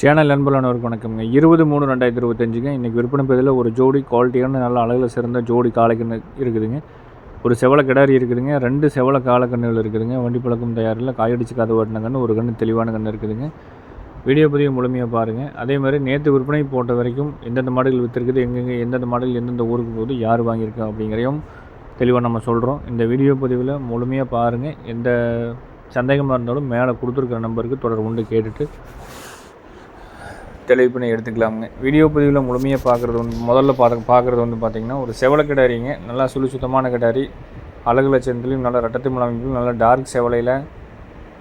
Channel நண்பர்களானவருக்கு வணக்கம்ங்க. இருபது மூணு ரெண்டாயிரத்தி இருபத்தஞ்சுங்க. இன்றைக்கி விற்பனை பதில் ஒரு ஜோடி குவாலிட்டியான நல்ல அழகில் சிறந்த ஜோடி காளைக்கன்று இருக்குதுங்க. ஒரு செவல கிடாரி இருக்குதுங்க. ரெண்டு செவல காலக்கண்ணுகள் இருக்குதுங்க. வண்டி பழக்கம் தயாரில் காயடிச்சு கதை ஓட்டின கண்ணு ஒரு கன்று தெளிவான கன்று இருக்குதுங்க. வீடியோ பதிவு முழுமையாக பாருங்கள் அதே மாதிரி நேற்று விற்பனை போட்ட வரைக்கும் எந்தெந்த மாடுகள் விற்றுருக்குது எங்கெங்கே எந்தெந்த மாடல் எந்தெந்த ஊருக்கு போகுது யார் வாங்கியிருக்கா அப்படிங்கிறதையும் தெளிவாக நம்ம சொல்கிறோம் இந்த வீடியோ பதிவில் முழுமையாக பாருங்கள் எந்த சந்தேகமாக இருந்தாலும் மேலே கொடுத்துருக்குற நம்பருக்கு தொடர்பு கொண்டு கேட்டுட்டு தெளிவு பண்ணி எடுத்துக்கலாமுங்க. வீடியோ பதிவில் முழுமையாக பார்க்குறது வந்து முதல்ல பார்க்க பார்க்குறது வந்து பார்த்திங்கன்னா ஒரு செவலை கிடாரிங்க. நல்லா சுழி சுத்தமான கிடாரி. அழகு லட்சணத்துலையும் நல்லா ரெட்டத்தை அமைப்பிலும் நல்லா டார்க் செவலையில்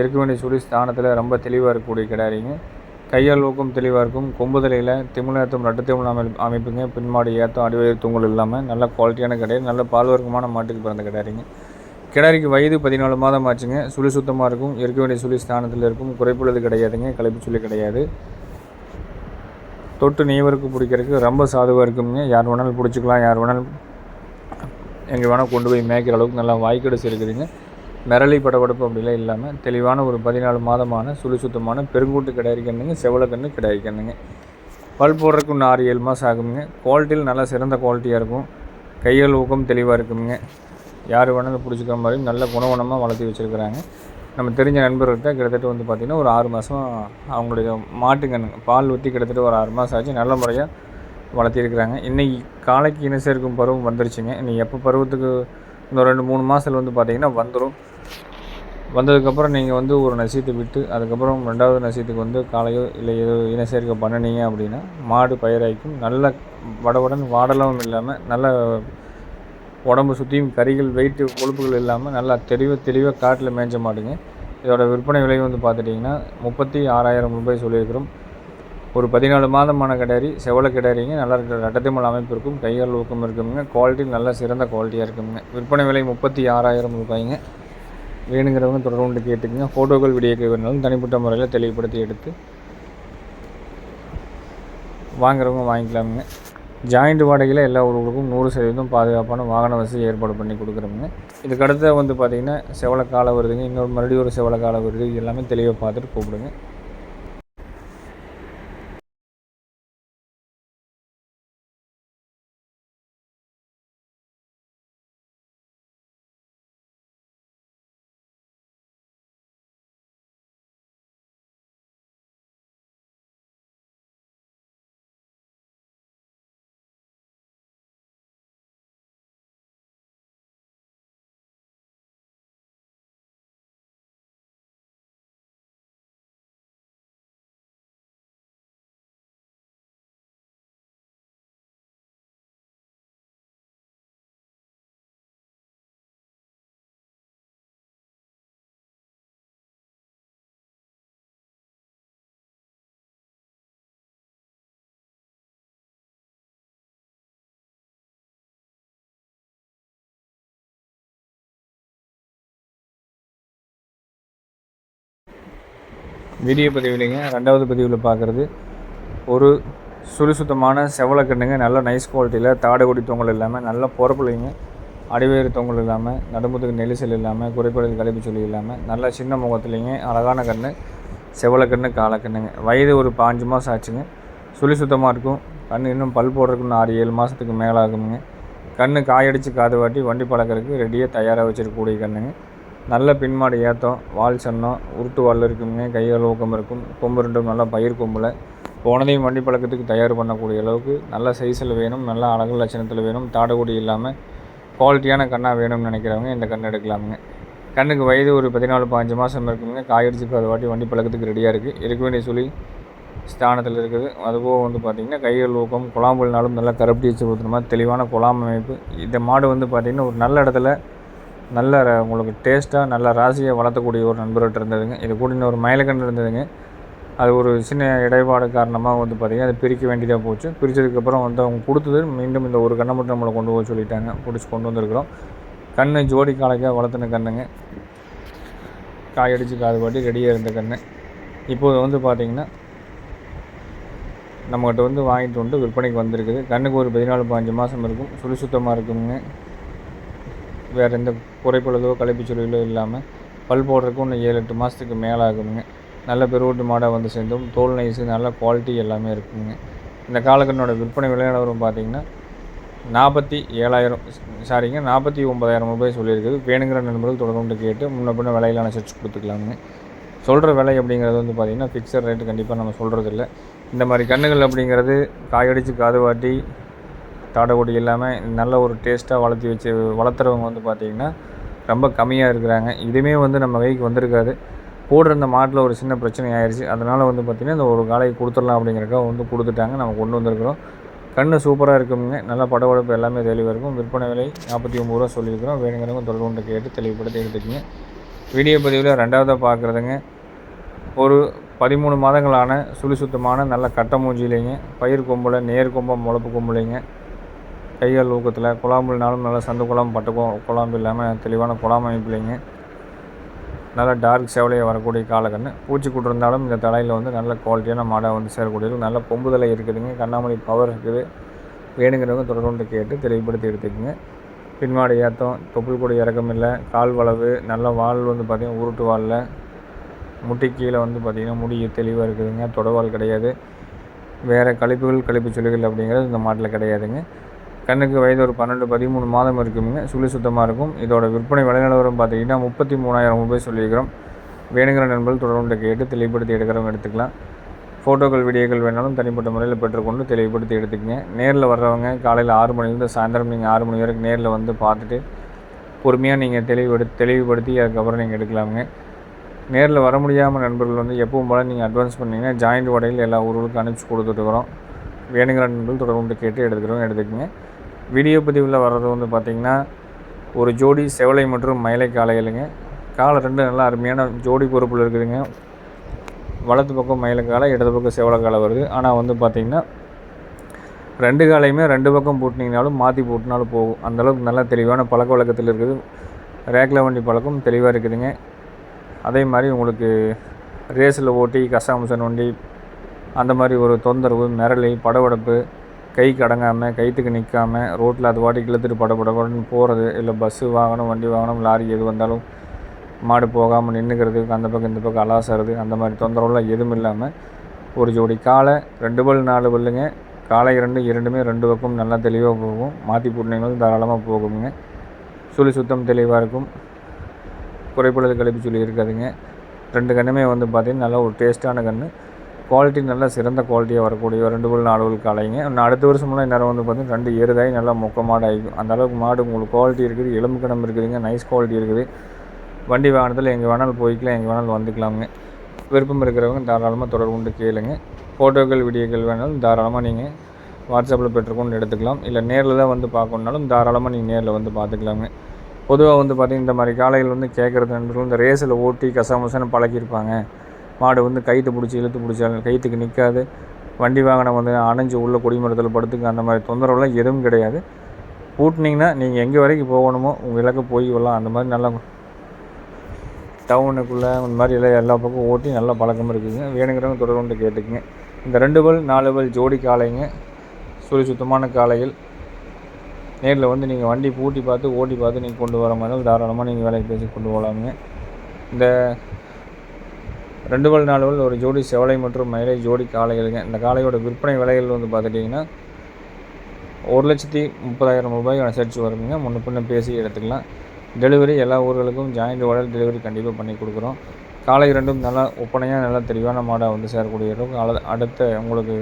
இருக்க வேண்டிய சுழி ஸ்தானத்தில் ரொம்ப தெளிவாக இருக்கக்கூடிய கிடாரிங்க. கையால் ஊக்கம் தெளிவாக இருக்கும். கொம்புதலையில் திமிழேத்தம் ரெட்ட திமிழ் அமை அமைப்புங்க. பின்மாடி ஏற்றம் அடிவயிறு தூங்கல் இல்லாமல் நல்ல குவாலிட்டியான கிடையாது நல்ல பால்வர்க்கமான மாட்டுக்கு பிறந்த கிடாரிங்க. கிடாரிக்கு வயது பதினாலு மாதம் ஆச்சுங்க. சுழி சுத்தமாக இருக்கும். இருக்க வேண்டிய சுழி ஸ்தானத்தில் இருக்கும். குறைப்புள்ளது கிடையாதுங்க. கலைப்பு சுழி கிடையாது. தொட்டு நெய்வருக்கு பிடிக்கிறதுக்கு ரொம்ப சாதுவாக இருக்குங்க. யார் வேணாலும் பிடிச்சிக்கலாம் யார் வேணாலும் எங்கே வேணால் கொண்டு போய் மேய்க்கிற அளவுக்கு நல்லா வாய்க்கடைசி இருக்குதுங்க. மிரளி படபடப்பு அப்படிலாம் இல்லாமல் தெளிவான ஒரு பதினாலு மாதமான சுழி சுத்தமான பெருங்கூட்டு கிடையாதுங்க செவலக்கண்ணு கிடையாதுங்க பல் போடுறதுக்கு இன்னும் ஆறு ஏழு மாதம் ஆகுங்க. குவாலிட்டியில் நல்லா சிறந்த குவாலிட்டியாக இருக்கும். கையல் ஊக்கம் தெளிவாக இருக்குங்க. யார் வேணாலும் பிடிச்சிக்கிற மாதிரி நல்ல குணகுணமாக வளர்த்தி வச்சுருக்குறாங்க. நம்ம தெரிஞ்ச நண்பர்கிட்ட கிட்டத்தட்ட வந்து பார்த்திங்கன்னா ஒரு ஆறு மாதம் அவங்களுடைய மாட்டுக்கண் பால் ஊற்றி கிட்டத்தட்ட ஒரு ஆறு மாதம் ஆச்சு. நல்ல முறையாக வளர்த்திருக்கிறாங்க. இன்றைக்கி காலைக்கு இன சேர்க்கும் பருவம் வந்துருச்சுங்க. இன்றைக்கி எப்போ பருவத்துக்கு இந்த ரெண்டு மூணு மாதத்தில் வந்து பார்த்திங்கன்னா வந்துடும் வந்ததுக்கப்புறம் நீங்கள் வந்து ஒரு நசீத்தை விட்டு அதுக்கப்புறம் ரெண்டாவது நசீத்துக்கு வந்து காலையோ இல்லை ஏதோ இன சேர்க்கை பண்ணினீங்க அப்படின்னா மாடு பயிராய்க்கும் நல்ல வடவுடன் வாடலவும் இல்லாமல் நல்ல உடம்பு சுற்றியும் கறிகள் வெயிட்டு கொழுப்புகள் இல்லாமல் நல்லா தெளிவாக தெளிவாக காட்டில் மேய்ஞ்ச மாடுங்க. இதோட விற்பனை விலை வந்து பார்த்துட்டிங்கன்னா முப்பத்தி ஆறாயிரம் ரூபாய் சொல்லியிருக்கிறோம். ஒரு பதினாலு மாதமான கிடாரி செவல கிடாரிங்க. நல்லா இருக்கிற ரட்டத்திமல் அமைப்பு இருக்கும். கையால் ஊக்கம் இருக்குங்க குவாலிட்டி நல்லா சிறந்த குவாலிட்டியாக இருக்குங்க விற்பனை விலை முப்பத்தி ஆறாயிரம் ரூபாய்ங்க. வேணுங்கிறவங்க தொடர்பு கேட்டுக்குங்க. ஃபோட்டோக்கள் வீடியோக்கள் வேணாலும் தனிப்பட்ட முறையில் தெளிவுபடுத்தி எடுத்து வாங்குறவங்க வாங்கிக்கலாமுங்க. ஜாயிண்ட் வாடகையில் எல்லா ஊர்களுக்கும் நூறு சதவீதம் பாதுகாப்பான வாகன வசதி ஏற்பாடு பண்ணி கொடுக்குறோங்க இதுக்கு அடுத்த வந்து பார்த்திங்கன்னா செவலக்காலை வருதுங்க இன்னொரு மறுபடியும் ஒரு செவலக்காலை வருது எல்லாமே தெளிவாக பார்த்துட்டு கூப்பிடுங்க. வீடியோ பதிவுலைங்க ரெண்டாவது பதிவில் பார்க்குறது ஒரு சுழி சுத்தமான செவலக்கண்ணுங்க. நல்ல நைஸ் குவாலிட்டியில் தாடைக்குடி தொங்கல் இல்லாமல் நல்ல பொறப்புலைங்க அடிவேறு தொங்கல் இல்லாமல் நடுமுதுக்கு நெரிசல் இல்லாமல் குறைபாடு கழிப்பு சொல்லி இல்லாமல் நல்லா சின்ன முகத்துலேங்க அழகான கண்ணு செவலக்கண்ணு காலக்கண்ணுங்க. வயது ஒரு பாஞ்சு மாதம் ஆச்சுங்க. சுழி சுத்தமாக இருக்கும். கண் இன்னும் பல் போடுறதுக்கு இன்னும் ஆறு ஏழு மாதத்துக்கு மேலே ஆகுங்க கண் காயடிச்சு காது வாட்டி வண்டி பழக்கிறதுக்கு ரெடியாக தயாராக வச்சுருக்கக்கூடிய கண்ணுங்க. நல்ல பின்மாடு ஏற்றம் வால் சன்னம். உருட்டு வால் இருக்குங்க. கையால் ஊக்கம் இருக்கும். கொம்பு ரெண்டும் நல்லா பயிர் கொம்பில். போனதையும் வண்டி பழக்கத்துக்கு தயார் பண்ணக்கூடிய அளவுக்கு நல்ல சைஸில் வேணும். நல்ல அழகு லட்சணத்தில் வேணும். தாடகுடி இல்லாமல் குவாலிட்டியான கண்ணாக வேணும்னு நினைக்கிறவங்க இந்த கண் எடுக்கலாமுங்க. கண்ணுக்கு வயது ஒரு பதினாலு பாஞ்சு மாதம் இருக்குங்க. காயடிச்சு அது வாட்டி வண்டி பழக்கத்துக்கு ரெடியாக இருக்குது இருக்க வேண்டிய சொல்லி ஸ்தானத்தில் இருக்குது. அதுபோக வந்து பார்த்திங்கன்னா கைகள் ஊக்கம் குழாம்புனாலும் நல்லா கரப்பட்டி வச்சு ஊற்றுற மாதிரி தெளிவான குழாம் அமைப்பு. இந்த மாடு வந்து பார்த்திங்கன்னா ஒரு நல்ல இடத்துல நல்ல உங்களுக்கு டேஸ்ட்டாக நல்ல ராசியை வளர்த்தக்கூடிய ஒரு நண்பர்கிட்ட இருந்ததுங்க. இது கூட இன்னொரு மயிலக்கன்று இருந்ததுங்க. அது ஒரு சின்ன இடைப்பாடு காரணமாக வந்து பார்த்திங்கன்னா அதை பிரிக்க வேண்டியதாக போச்சு. பிரித்ததுக்கப்புறம் வந்து அவங்க கொடுத்தது மீண்டும் இந்த ஒரு கண்ணை மட்டும் நம்மளை கொண்டு போக சொல்லிட்டாங்க. பிடிச்சி கொண்டு வந்திருக்கிறோம். கண்ணு ஜோடி காலைக்காக வளர்த்துன கண்ணுங்க. காயடிச்சு காது பாட்டி ரெடியாக இருந்த கண்ணு. இப்போது வந்து பார்த்திங்கன்னா நம்மகிட்ட வந்து வாங்கிட்டு வந்து விற்பனைக்கு வந்திருக்குது. கண்ணுக்கு ஒரு பதினாலு பாஞ்சு மாதம் இருக்கும். சுழி சுத்தமாக இருக்குங்க. வேறு எந்த குறைப்பொழுதோ களைப்புச்சொலிகளோ இல்லாமல் பல் போடுறதுக்கு இன்னும் ஏழு எட்டு மாதத்துக்கு மேலே ஆகுங்க நல்ல பெருவட்டு மாடாக வந்து சேர்ந்தும் தோல் நைஸு நல்ல குவாலிட்டி எல்லாமே இருக்குங்க. இந்த காலக்கண்ணோட விற்பனை விளையாடவரும் பார்த்தீங்கன்னா நாற்பத்தி ஏழாயிரம் சாரிங்க நாற்பத்தி ஒம்பதாயிரம் ரூபாய் சொல்லியிருக்குது. வேணுங்கிற நண்பர்கள் தொடர்ந்து கேட்டு முன்ன பின்ன விலையில் அனுசரித்து கொடுத்துக்கலாமுங்க. சொல்கிற விலை அப்படிங்கிறது வந்து பார்த்திங்கன்னா ஃபிக்ஸட் ரேட்டு கண்டிப்பாக நம்ம சொல்கிறது இல்லை இந்த மாதிரி கண்ணுகள் அப்படிங்கிறது காயடிச்சு காது வாட்டி தாடகுடி இல்லாமல் நல்ல ஒரு டேஸ்ட்டாக வளர்த்தி வச்சு வளர்த்துறவங்க வந்து பார்த்திங்கன்னா ரொம்ப கம்மியாக இருக்கிறாங்க. இதுவுமே வந்து நம்ம கைக்கு வந்திருக்காது. போடுற இந்த மாட்டில் ஒரு சின்ன பிரச்சனை ஆயிடுச்சு அதனால் வந்து பார்த்திங்கன்னா இந்த ஒரு காலையை கொடுத்துடலாம் அப்படிங்கிறக்காக வந்து கொடுத்துட்டாங்க. நம்ம கொண்டு வந்திருக்கிறோம். கண்ணு சூப்பராக இருக்குங்க. நல்லா படபடப்பு எல்லாமே தெளிவாக இருக்கும். விற்பனை விலை நாற்பத்தி ஒம்பது ரூபா சொல்லியிருக்கிறோம். வேணுங்கிறவங்க தொடர்பு கேட்டு தெளிவுபடுத்தி எடுத்துக்கங்க. வீடியோ பதிவில் ரெண்டாவதாக பார்க்குறதுங்க ஒரு பதிமூணு மாதங்களான சுழி சுத்தமான நல்ல கட்ட மூஞ்சிலைங்க பயிர் கொம்பில் நேர் கொம்பம் முளப்பு கொம்புலைங்க. கையால் ஊக்கத்தில் குழாம்புனாலும் நல்லா சந்து குழாம் பட்டுக்கும் குழாம்பு இல்லாமல் தெளிவான குழாம் அமைப்பிலைங்க. நல்லா டார்க் சேவலையாக வரக்கூடிய காலக்கண்ணு பூச்சி இருந்தாலும் இந்த தலையில் வந்து நல்ல குவாலிட்டியான மாடாக வந்து சேரக்கூடியது. நல்ல கொம்பு தலை இருக்குதுங்க. கண்ணாமணி பவர் இருக்குது. வேணுங்கிறவங்க தொடர்ந்து கேட்டு தெளிவுபடுத்தி எடுத்துக்கோங்க. பின்மாடி ஏற்றம் தொப்புள் கூட இறக்கம் இல்லை கால் வளவு நல்ல வால் வந்து பார்த்திங்கன்னா உருட்டு வாலில். முட்டி கீழே வந்து பார்த்திங்கன்னா முடி தெளிவாக இருக்குதுங்க. தொடவால் கிடையாது. வேறு கழிப்புகள் கழிப்பு சுழிகள் அப்படிங்கிறது இந்த மாட்டில் கிடையாதுங்க. கண்ணுக்கு வயது ஒரு பன்னெண்டு பதிமூணு மாதம் இருக்குங்க சுழி சுத்தமாக இருக்கும். இதோட விற்பனை விலை நிலவரம் பார்த்தீங்கன்னா முப்பத்தி மூணாயிரம் ரூபாய் சொல்லியிருக்கிறோம். வேணுங்கிற நண்பர்கள் தொடர்ந்து கேட்டு தெளிவுபடுத்தி எடுக்கிறவங்க எடுத்துக்கலாம். ஃபோட்டோக்கள் வீடியோக்கள் வேணாலும் தனிப்பட்ட முறையில் பெற்றுக்கொண்டு தெளிவுபடுத்தி எடுத்துக்கங்க. நேரில் வர்றவங்க காலையில் ஆறு மணிலேருந்து சாயந்தரம் நீங்கள் ஆறு மணி வரைக்கும் நேரில் வந்து பார்த்துட்டு பொறுமையாக நீங்கள் தெளிவுபடுத்தி தெளிவுபடுத்தி அதுக்கப்புறம் நீங்கள் எடுக்கலாமுங்க. நேரில் வர முடியாமல் நண்பர்கள் வந்து எப்பவும் போல் நீங்கள் அட்வான்ஸ் பண்ணிங்கன்னா ஜாயிண்ட் உடையில் எல்லா ஊர்களுக்கும் அனுப்பிச்சி கொடுத்துட்டுருக்குறோம் வேணுங்கிற நண்பர்கள் தொடர்ந்து கேட்டு எடுத்துக்கிறோம் எடுத்துக்கோங்க. வீடியோ பதிவில் வர்றது வந்து பார்த்திங்கன்னா ஒரு ஜோடி செவலை மற்றும் மயிலை காளைகளுங்க. காலை ரெண்டு நல்லா அருமையான ஜோடி பொறுப்பில் இருக்குதுங்க. வலது பக்கம் மயிலை காலை இடது பக்கம் செவலை காலை வருது. ஆனால் வந்து பார்த்திங்கன்னா ரெண்டு காலையுமே ரெண்டு பக்கம் பூட்டினீங்கனாலும் மாற்றி பூட்டினாலும் போகும். அந்தளவுக்கு நல்லா தெளிவான பழக்க வழக்கத்தில் இருக்குது. ரேக்கில் வண்டி பழக்கம் தெளிவாக இருக்குதுங்க. அதே மாதிரி உங்களுக்கு ரேஸில் ஓட்டி கசாமுசன் வண்டி அந்த மாதிரி ஒரு தொந்தரவு மிரளி படபடப்பு கை கடங்காமல் கைத்துக்கு நிற்காமல் ரோட்டில் அது வாட்டி இழுத்துட்டு படபடன்னு போகிறது இல்லை பஸ்ஸு வாகனம் வண்டி வாகனம் லாரி எது வந்தாலும் மாடு போகாமல் நின்றுக்கிறது அந்த பக்கம் இந்த பக்கம் அலாசறது அந்த மாதிரி தொந்தரவுலாம் எதுவும் இல்லாமல் ஒரு ஜோடி காலை ரெண்டு பல் நாலு பல்லுங்க. காலை இரண்டு இரண்டுமே ரெண்டு பக்கம் நல்லா தெளிவாக போகும். மாற்றி போட்டினீங்களும் தாராளமாக போகுங்க. சுழி சுத்தம் தெளிவாக இருக்கும். குறைப்பொழுது கழிப்பு சொல்லி இருக்காதுங்க. ரெண்டு கண்ணுமே வந்து பார்த்திங்கன்னா நல்லா ஒரு டேஸ்ட்டான கன்று குவாலிட்டி நல்லா சிறந்த குவாலிட்டியாக வரக்கூடிய ரெண்டு பல் நாலு பல் காலைங்க இன்னும் அடுத்த வருஷமெல்லாம் இந்நேரம் வந்து பார்த்திங்கன்னா ரெண்டு ஏறுதாய் நல்லா மொக்க மாடு ஆகிக்கும் அந்த அளவுக்கு மாடு உங்களுக்கு குவாலிட்டி இருக்குது எலும்பு இருக்குதுங்க நைஸ் குவாலிட்டி இருக்குது. வண்டி வாகனத்தில் எங்கே வேணாலும் போய்க்கலாம் எங்கே வேணாலும் வந்துக்கலாமுங்க. விருப்பம் இருக்கிறவங்க தாராளமாக தொடர்பு கொண்டு கேளுங்க. ஃபோட்டோக்கள் வீடியோக்கள் வேணாலும் தாராளமாக நீங்கள் வாட்ஸ்அப்பில் பெற்றுக்கொண்டு எடுத்துக்கலாம். இல்லை நேரில் தான் வந்து பார்க்கணுன்னாலும் தாராளமாக நீங்கள் நேரில் வந்து பார்த்துக்கலாங்க பொதுவாக வந்து பார்த்திங்கன்னா இந்த மாதிரி காலையில் வந்து கேட்குறது நண்பர்கள் இந்த ரேஸில் ஓட்டி கசாமசன்னு பழக்கியிருப்பாங்க. மாடு வந்து கைத்து பிடிச்சி இழுத்து பிடிச்சாலும் கைத்துக்கு நிற்காது வண்டி வாகனம் வந்து அணைஞ்சு உள்ள குடிமரத்தில் படுத்துக்கு அந்த மாதிரி தொந்தரவுலாம் எதுவும் கிடையாது. பூட்டினீங்கன்னா நீங்கள் எங்கே வரைக்கும் போகணுமோ உங்கள் இலக்கு போய் வரலாம் அந்த மாதிரி நல்லா டவுனுக்குள்ளே இந்த மாதிரி எல்லாம் எல்லா பக்கம் ஓட்டி நல்லா பழக்கம் இருக்குதுங்க. வேணுங்கிறவங்க தொடர்ந்து கேட்டுக்குங்க. இந்த ரெண்டு பல் நாலு பல் ஜோடி காளைங்க. சுழி சுத்தமான காளைகள். நேரில் வந்து நீங்கள் வண்டி பூட்டி பார்த்து ஓட்டி பார்த்து நீங்கள் கொண்டு வர மாதிரி தாராளமாக நீங்கள் வேலைக்கு பேசி கொண்டு போகலாமுங்க. இந்த ரெண்டு பல் நாலு பல் ஒரு ஜோடி செவலை மற்றும் மயிலை ஜோடி காளைகளுங்க இந்த காளையோட விற்பனை விலைகள் வந்து பார்த்துட்டிங்கன்னா ஒரு லட்சத்தி முப்பதாயிரம் ரூபாய் அனுசரித்து வருவீங்க முன்ன பின்ன பேசி எடுத்துக்கலாம். டெலிவரி எல்லா ஊர்களுக்கும் ஜாயிண்ட் ஓடல் டெலிவரி கண்டிப்பாக பண்ணி கொடுக்குறோம். காலை ரெண்டும் நல்லா ஒப்பனையாக நல்லா தெளிவான மாடாக வந்து சேரக்கூடிய இருக்கும் அடுத்த உங்களுக்கு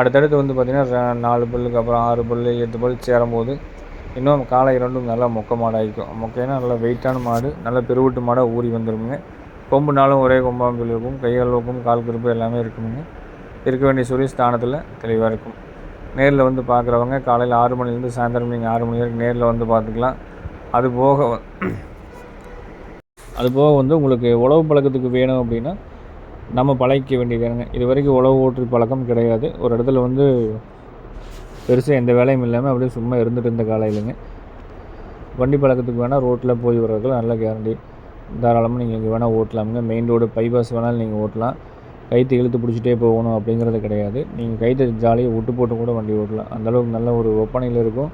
அடுத்தடுத்து வந்து பார்த்திங்கன்னா நாலு பல்லுக்கு அப்புறம் ஆறு பல் எட்டு பல் சேரும்போது இன்னும் காலை ரெண்டும் நல்லா மொக்க மாடாகிக்கும் மொக்கைனா நல்லா வெயிட்டான மாடு நல்லா பெருவிட்டு மாடாக ஊறி வந்துடுங்க கொம்புனாலும் ஒரே கொம்பாம்பில் இருக்கும் கைகள் வைக்கும் கால் கருப்பு எல்லாமே இருக்குங்க இருக்க வேண்டிய சூரிய ஸ்தானத்தில் தெளிவாக இருக்கும். நேரில் வந்து பார்க்குறவங்க காலையில் ஆறு மணிலேருந்து சாயந்தரம் நீங்கள் ஆறு மணி வரைக்கும் நேரில் வந்து பார்த்துக்கலாம். அது போக அது போக வந்து உங்களுக்கு உழவு பழக்கத்துக்கு வேணும் அப்படின்னா நம்ம பழகிக்க வேண்டியதுங்க இது வரைக்கும் உழவு ஓட்டு பழக்கம் கிடையாது. ஒரு இடத்துல வந்து பெருசாக எந்த வேலையும் இல்லாமல் அப்படியே சும்மா இருந்துட்டு இருந்த காலையிலங்க. வண்டி பழக்கத்துக்கு வேணால் ரோட்டில் போய் வர்றதுக்கு நல்ல கேரண்டி தாராளமாக நீங்கள் இங்கே வேணால் ஓட்டலாமுங்க. மெயின் ரோடு பைபாஸ் வேணாலும் நீங்கள் ஓட்டலாம். கைத்தை இழுத்து பிடிச்சிட்டே போகணும் அப்படிங்கிறது கிடையாது. நீங்கள் கைத்தை ஜாலியாக விட்டு போட்டு கூட வண்டி ஓட்டலாம். அந்தளவுக்கு நல்ல ஒரு ஒப்பனையில் இருக்கும்.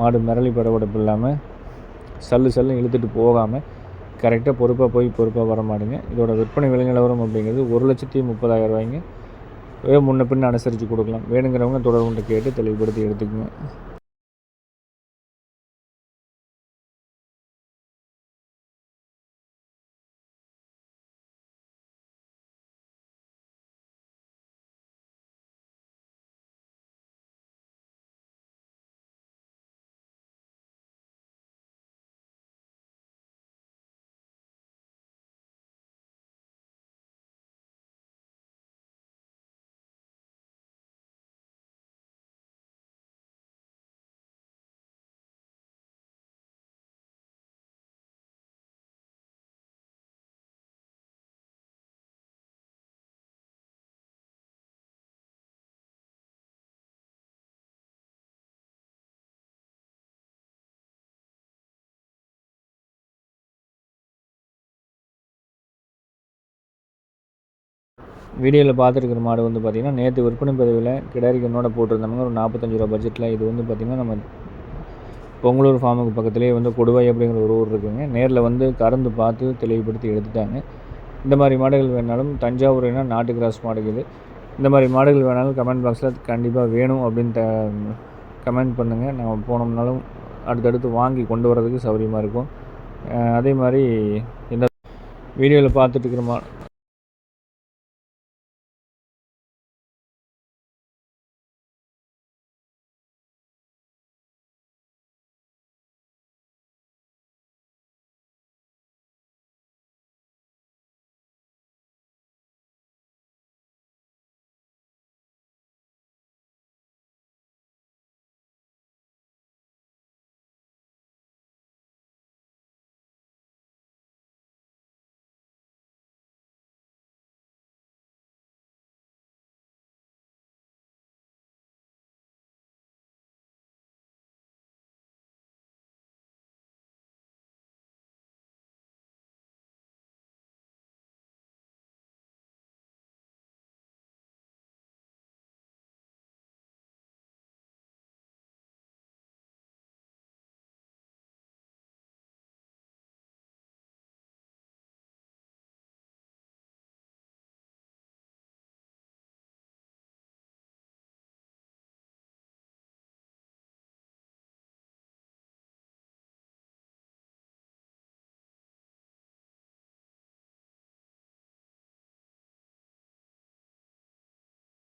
மாடு மிரளி படபடப்பு இல்லாமல் சல்லு சல்லு இழுத்துட்டு போகாமல் கரெக்டாக பொறுப்பாக போய் பொறுப்பாக வர மாட்டேங்க. இதோட விற்பனை விலை நிலவரம் அப்படிங்கிறது ஒரு லட்சத்தி முப்பதாயிரம் ரூபாய்ங்க. முன்ன பின்ன அனுசரித்து கொடுக்கலாம். வேணுங்கிறவங்க தொடர்புண்டு கேட்டு தெளிவுபடுத்தி எடுத்துக்கோங்க. வீடியோவில் பார்த்துருக்குற மாடு வந்து பார்த்திங்கன்னா நேற்று விற்பனை பதிவில் கிடாரி போட்டிருந்தாங்க ஒரு நாற்பத்தஞ்சு ரூபா பட்ஜெட்டில் இது வந்து பார்த்திங்கன்னா நம்ம பொங்கலூர் ஃபார்முக்கு பக்கத்துலேயே வந்து கொடுவாய் அப்படிங்கிற ஒரு ஊர் இருக்குங்க. நேரில் வந்து கறந்து பார்த்து தெளிவுபடுத்தி எடுத்துட்டாங்க. இந்த மாதிரி மாடுகள் வேணாலும் தஞ்சாவூர்னா நாட்டு கிராஸ் மாடுகள் இந்த மாதிரி மாடுகள் வேணாலும் கமெண்ட் பாக்ஸில் கண்டிப்பாக வேணும் அப்படின்னு த கமெண்ட் பண்ணுங்கள் நம்ம போனோம்னாலும் அடுத்தடுத்து வாங்கி கொண்டு வரதுக்கு சௌகரியமாக இருக்கும். அதே மாதிரி இந்த வீடியோவில் பார்த்துட்டு இருக்கிற மா